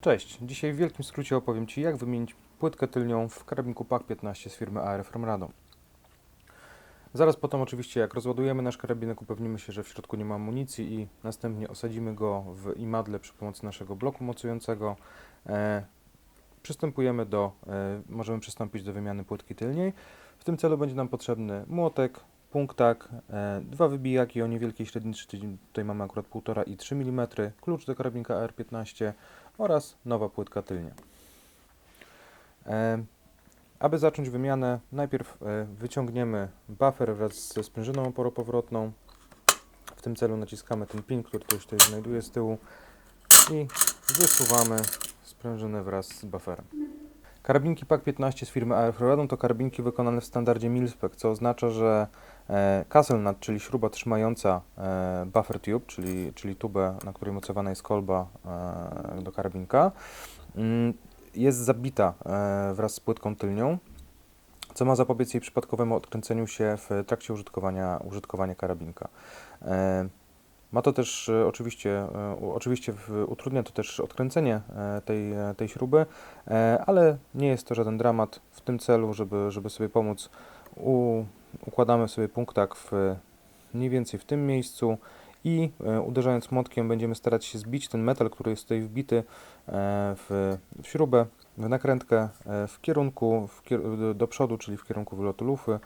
Cześć, dzisiaj w wielkim skrócie opowiem Ci, jak wymienić płytkę tylnią w karabinku PAK 15 z firmy AR from Radom. Zaraz potem oczywiście jak rozładujemy nasz karabinek upewnimy się, że w środku nie ma amunicji i następnie osadzimy go w imadle przy pomocy naszego bloku mocującego. E, przystępujemy do, e, możemy przystąpić do wymiany płytki tylniej. W tym celu będzie nam potrzebny młotek, punktak, e, dwa wybijaki o niewielkiej średnicy, tutaj mamy akurat 1,5 i 3 mm, klucz do karabinka AR15 oraz nowa płytka tylnia. E, aby zacząć wymianę, najpierw e, wyciągniemy buffer wraz ze sprężyną oporopowrotną. W tym celu naciskamy ten pin, który tu się tutaj znajduje z tyłu i wysuwamy sprężynę wraz z bufferem. Karabinki PAK 15 z firmy Radom to karabinki wykonane w standardzie Milspec, co oznacza, że e, castle nut, czyli śruba trzymająca e, buffer tube, czyli, czyli tubę, na której mocowana jest kolba e, do karabinka, mm, jest zabita wraz z płytką tylnią, co ma zapobiec jej przypadkowemu odkręceniu się w trakcie użytkowania, użytkowania karabinka. Ma to też e, oczywiście, e, oczywiście utrudnia to też odkręcenie e, tej, tej śruby, ale nie jest to żaden dramat. W tym celu, żeby, żeby sobie pomóc, u, układamy sobie punktak w, mniej więcej w tym miejscu i uderzając młotkiem będziemy starać się zbić ten metal, który jest tutaj wbity w, w śrubę, w nakrętkę w kierunku w kier- do przodu, czyli w kierunku wylotu lufy,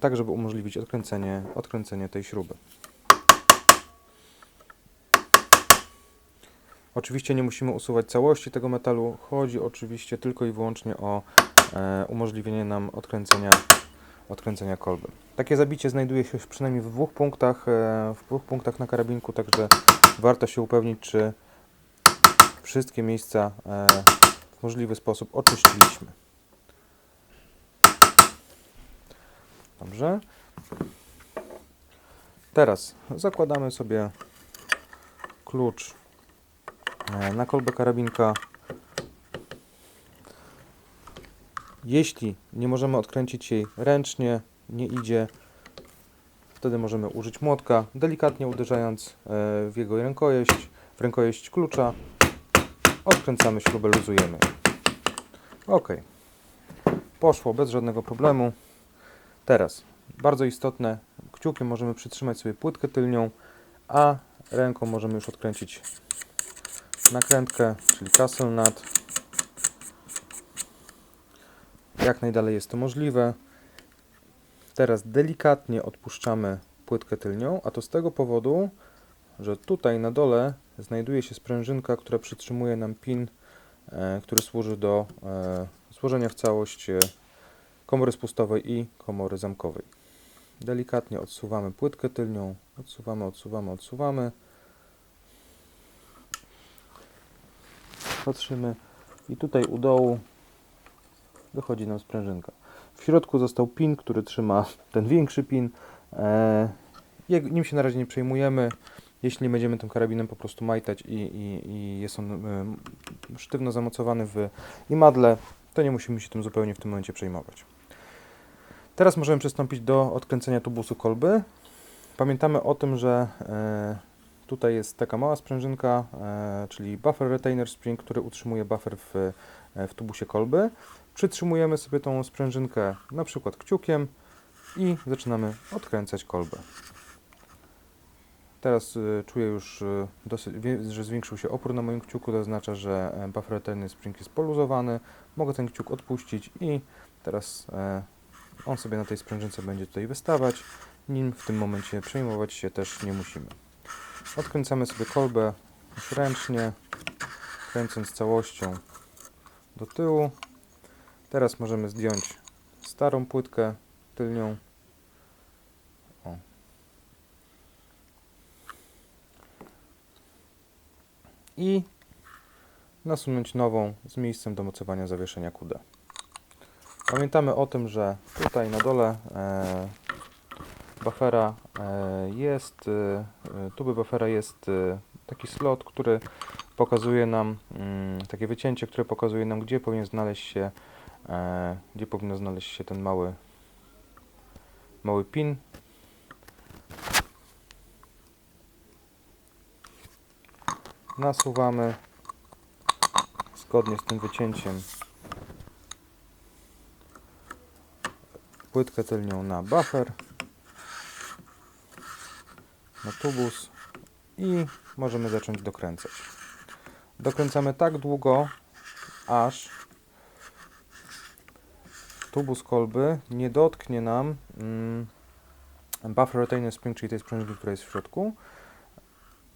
tak żeby umożliwić odkręcenie, odkręcenie tej śruby. Oczywiście nie musimy usuwać całości tego metalu, chodzi oczywiście tylko i wyłącznie o e, umożliwienie nam odkręcenia, odkręcenia kolby. Takie zabicie znajduje się przynajmniej w dwóch punktach, e, w dwóch punktach na karabinku, także warto się upewnić, czy wszystkie miejsca e, w możliwy sposób oczyściliśmy. Dobrze. Teraz zakładamy sobie klucz na kolbę karabinka. Jeśli nie możemy odkręcić jej ręcznie, nie idzie, wtedy możemy użyć młotka, delikatnie uderzając e, w jego rękojeść, w rękojeść klucza. Odkręcamy śrubę, luzujemy. Ok. Poszło bez żadnego problemu. Teraz, bardzo istotne, kciukiem możemy przytrzymać sobie płytkę tylnią, a ręką możemy już odkręcić nakrętkę, czyli castle nut. Jak najdalej jest to możliwe. Teraz delikatnie odpuszczamy płytkę tylnią, a to z tego powodu, że tutaj na dole znajduje się sprężynka, która przytrzymuje nam pin, e, który służy do e, złożenia w całość e, komory spustowej i komory zamkowej. Delikatnie odsuwamy płytkę tylnią, odsuwamy, odsuwamy, odsuwamy. Patrzymy i tutaj u dołu wychodzi nam sprężynka. W środku został pin, który trzyma ten większy pin. E, jego- nim się na razie nie przejmujemy. Jeśli będziemy tym karabinem po prostu majtać i, i, i jest on e, sztywno zamocowany w imadle, to nie musimy się tym zupełnie w tym momencie przejmować. Teraz możemy przystąpić do odkręcenia tubusu kolby. Pamiętamy o tym, że e, tutaj jest taka mała sprężynka, e, czyli buffer retainer spring, który utrzymuje buffer w, e, w tubusie kolby. Przytrzymujemy sobie tą sprężynkę na przykład kciukiem i zaczynamy odkręcać kolbę. Teraz y, czuję już, dosyć, że zwiększył się opór na moim kciuku, to oznacza, że e, buffer retainer spring jest poluzowany. Mogę ten kciuk odpuścić i teraz e, on sobie na tej sprężynce będzie tutaj wystawać. Nim w tym momencie przejmować się też nie musimy. Odkręcamy sobie kolbę już ręcznie, kręcąc całością do tyłu. Teraz możemy zdjąć starą płytkę tylnią. O. I nasunąć nową z miejscem do mocowania zawieszenia QD. Pamiętamy o tym, że tutaj na dole e, buffera e, jest, e, e, tuby buffera jest taki slot, który pokazuje nam, mm, takie wycięcie, które pokazuje nam, gdzie powinien znaleźć się, gdzie powinno znaleźć się ten mały, mały pin. Nasuwamy zgodnie z tym wycięciem płytkę tylnią na buffer, na tubus i możemy zacząć dokręcać. Dokręcamy tak długo, aż tubus kolby nie dotknie nam mm, buffer retainer spring, czyli tej sprężynki, która jest w środku.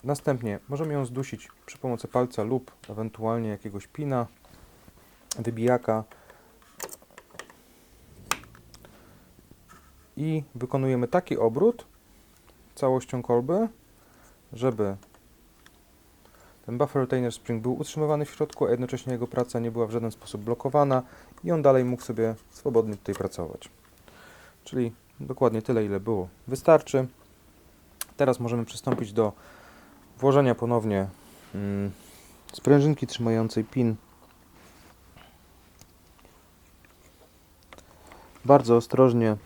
Następnie możemy ją zdusić przy pomocy palca lub ewentualnie jakiegoś pina, wybijaka i wykonujemy taki obrót całością kolby, żeby ten buffer retainer spring był utrzymywany w środku, a jednocześnie jego praca nie była w żaden sposób blokowana i on dalej mógł sobie swobodnie tutaj pracować. Czyli dokładnie tyle, ile było. Wystarczy. Teraz możemy przystąpić do włożenia ponownie mm, sprężynki trzymającej pin. Bardzo ostrożnie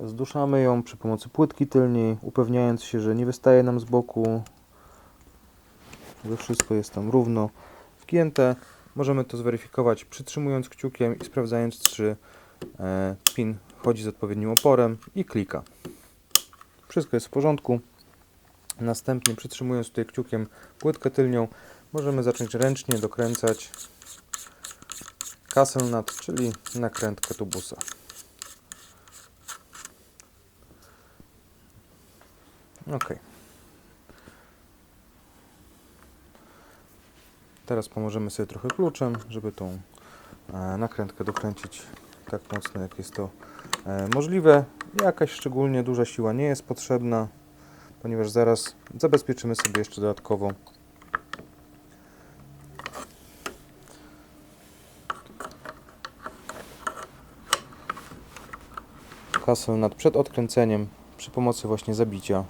zduszamy ją przy pomocy płytki tylniej, upewniając się, że nie wystaje nam z boku, że wszystko jest tam równo wgięte. Możemy to zweryfikować przytrzymując kciukiem i sprawdzając, czy e, pin chodzi z odpowiednim oporem i klika. Wszystko jest w porządku. Następnie przytrzymując tutaj kciukiem płytkę tylnią, możemy zacząć ręcznie dokręcać Castle czyli nakrętkę tubusa. Ok. Teraz pomożemy sobie trochę kluczem, żeby tą e, nakrętkę dokręcić tak mocno, jak jest to e, możliwe. Jakaś szczególnie duża siła nie jest potrzebna, ponieważ zaraz zabezpieczymy sobie jeszcze dodatkowo kasę nad przed odkręceniem przy pomocy właśnie zabicia.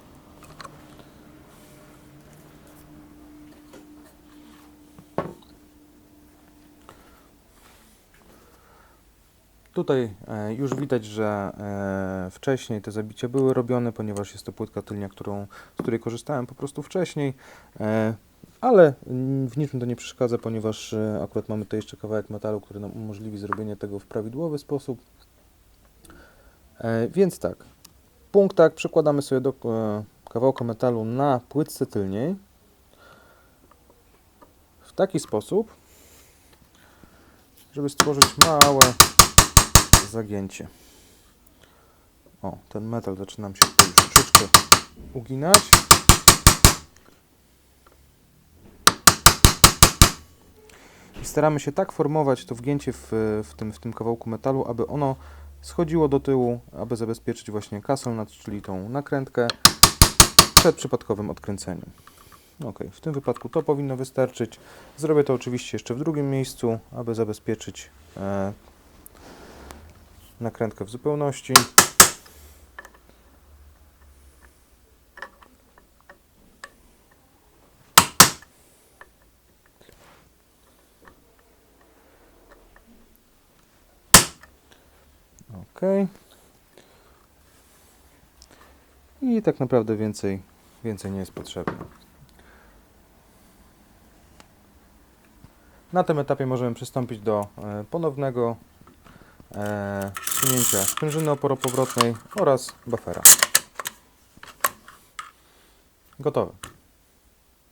Tutaj e, już widać, że e, wcześniej te zabicia były robione, ponieważ jest to płytka tylnia, którą, z której korzystałem po prostu wcześniej, e, ale w niczym to nie przeszkadza, ponieważ akurat mamy tutaj jeszcze kawałek metalu, który nam umożliwi zrobienie tego w prawidłowy sposób. Więc tak, punkt tak przykładamy sobie do kawałka metalu na płytce tylniej w taki sposób, żeby stworzyć małe zagięcie. O, ten metal zaczyna nam się troszeczkę uginać. I staramy się tak formować to wgięcie w, w, tym, w tym kawałku metalu, aby ono schodziło do tyłu, aby zabezpieczyć właśnie castle czyli tą nakrętkę przed przypadkowym odkręceniem. Ok, w tym wypadku to powinno wystarczyć. Zrobię to oczywiście jeszcze w drugim miejscu, aby zabezpieczyć e, nakrętkę w zupełności. Ok. I tak naprawdę więcej, więcej nie jest potrzebne. Na tym etapie możemy przystąpić do e, ponownego e, wsunięcia sprężyny oporopowrotnej oraz buffera. Gotowe.